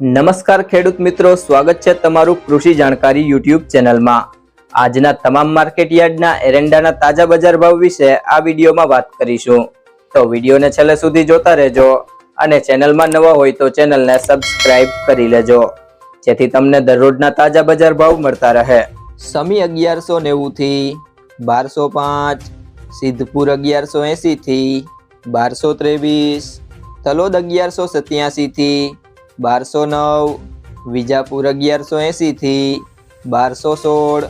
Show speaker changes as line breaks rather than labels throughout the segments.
નમસ્કાર ખેડૂત મિત્રો, સ્વાગત છે તમારું કૃષિ જાણકારી યુટ્યુબ ચેનલમાં. આજના તમામ માર્કેટ યાર્ડના એરંડાના તાજા બજાર ભાવ વિશે આ વિડીયોમાં વાત કરીશું. તો વિડીયોને છેલ્લે સુધી જોતા રહેજો અને ચેનલમાં નવા હોય તો ચેનલને સબસ્ક્રાઇબ કરી લેજો, જેથી તમને દરરોજના તાજા બજાર ભાવ મળતા રહે. સમી અગિયારસો નેવુંથી બારસો પાંચ, સિદ્ધપુર અગિયારસો એંસીથી બારસો ત્રેવીસ, તલોદ અગિયારસો સત્યાસી થી બારસો નવ, વિજાપુર અગિયારસો એંસીથી બારસો સોળ,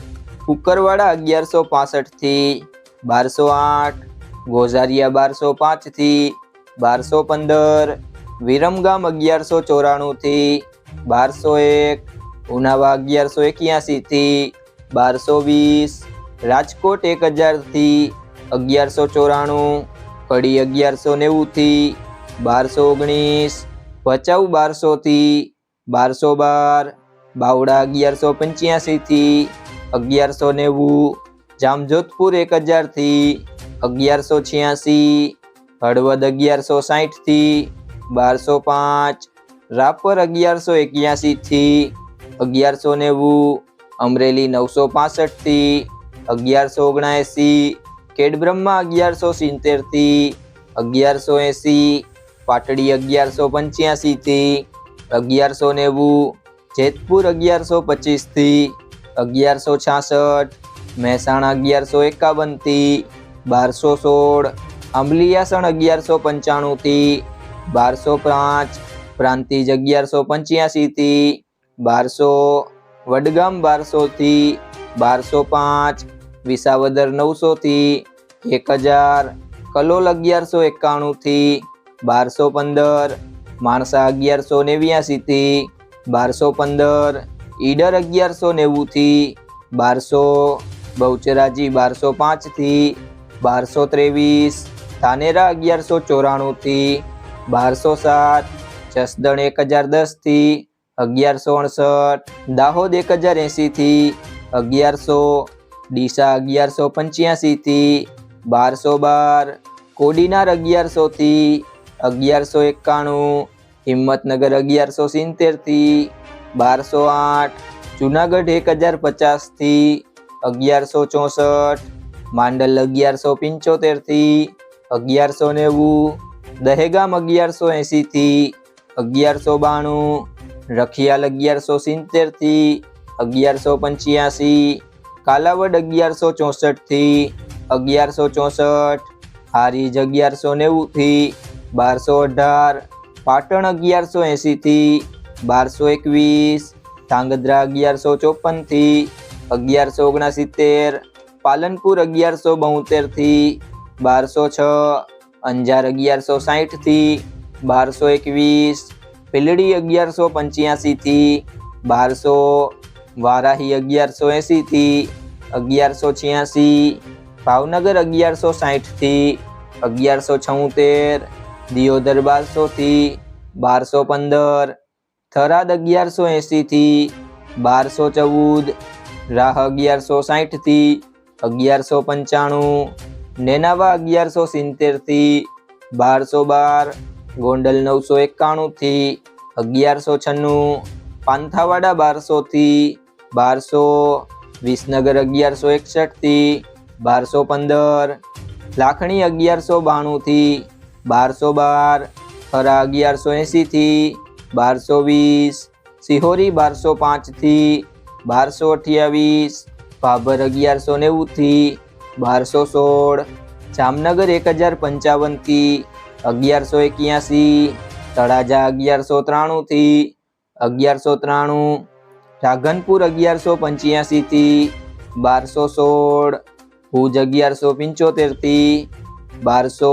કુકરવાડા અગિયારસો પાસઠથી બારસો આઠ, ગોઝારિયા બારસો પાંચથી બારસો પંદર, વિરમગામ અગિયારસો ચોરાણુંથી બારસો એક, ઉનાવા અગિયારસો એક્યાસીથી બારસો વીસ, રાજકોટ એક હજારથી અગિયારસો ચોરાણું, કડી અગિયારસો નેવુંથી બારસો ઓગણીસ ભચાઉ બારસોથી બારસો બાર, બાવડા અગિયારસો પંચ્યાસીથી અગિયારસો નેવું, જામજોધપુર એક હજારથી અગિયારસો છ્યાસી, હળવદ અગિયારસો સાહીઠથી બારસો પાંચ, રાપર અગિયારસો એક્યાસીથી અગિયારસો નેવું, અમરેલી નવસો પાસઠથી અગિયારસો ઓગણએંસી, કેડબ્રહ્મા અગિયારસો સિત્તેરથી અગિયારસો એંસી પાટડી અગિયારસો પંચ્યાસીથી, અગિયારસો નેવું, જેતપુર અગિયારસો પચીસથી, અગિયારસો છાસઠ, મહેસાણા અગિયારસો એકાવનથી, બારસો સોળ અંબલિયાસણ અગિયારસો પંચાણુંથી, બારસો પાંચ, પ્રાંતિજ અગિયારસો પંચ્યાસીથી, બારસો, વડગામ બારસોથી, બારસો પાંચ, વિસાવદર નવસોથી, એક હજાર, કલોલ અગિયારસો એકાણુંથી બારસો પંદર, માણસા અગિયારસો નેવ્યાસીથી, બારસો પંદર, ઈડર અગિયારસો નેવુંથી, બારસો બહુચરાજી બારસો પાંચથી, બારસો ત્રેવીસ, ધાનેરા અગિયારસો ચોરાણુંથી, બારસો સાત, જસદણ એક હજાર દસથી, અગિયારસો અડસઠ, દાહોદ એક હજાર એંસીથી અગિયારસો, ડીસા અગિયારસો પંચ્યાસીથી, બારસો બાર, કોડીનાર અગિયારસોથી અગિયારસો એકાણું, હિંમતનગર અગિયારસો સિત્તેરથી, બારસો આઠ, જુનાગઢ એક હજાર પચાસથી, અગિયારસો ચોસઠ, માંડલ અગિયારસો પંચોતેરથી, અગિયારસો નેવું, દહેગામ અગિયારસો એંસીથી અગિયારસો બાણું, રખિયાલ અગિયારસો સિત્તેરથી, અગિયારસો પંચ્યાસી, કાલાવડ અગિયારસો ચોસઠથી, અગિયારસો ચોસઠ, હારીજ અગિયારસો નેવુંથી બારસો અઢાર, પાટણ અગિયારસો એંસીથી બારસો એકવીસ, ધાંગધ્રા અગિયારસો ચોપનથી અગિયારસો ઓગણસિત્તેર, પાલનપુર અગિયારસો બોતેરથી બારસો છ, અંજાર અગિયારસો સાહીઠથી બારસો એકવીસ પીલડી અગિયારસો પંચ્યાસીથી બારસો, વારાહી અગિયારસો એંસીથી અગિયારસો છ્યાસી ભાવનગર અગિયારસો સાહીઠથી અગિયારસો છોતેર દિયોદર બારસોથી બારસો પંદર, થરાદ અગિયારસો એંસીથી બારસો ચૌદ, રાહ અગિયારસો સાહીઠથી અગિયારસો પંચાણું, નેનાવા અગિયારસો સિત્તેરથી બારસો બાર, ગોંડલ નવસો એકાણુંથી અગિયારસો છન્નું, પાંથાવાડા બારસોથી બારસો, વિસનગર અગિયારસો એકસઠથી બારસો પંદર, લાખણી અગિયારસો બાણુંથી બારસો બાર, ખરા અગિયારસો એંસીથી બારસો વીસ, સિહોરી બારસો પાંચથી બારસો અઠ્યાવીસ, ભાભર અગિયારસો નેવુંથી બારસો સોળ, જામનગર એક હજાર પંચાવનથી અગિયારસો એક્યાસી, તળાજા અગિયારસો ત્રાણુંથી અગિયારસો ત્રાણું રાઘનપુર અગિયારસો પંચ્યાસીથી બારસો સોળ, ભુજ અગિયારસો પંચોતેરથી બારસો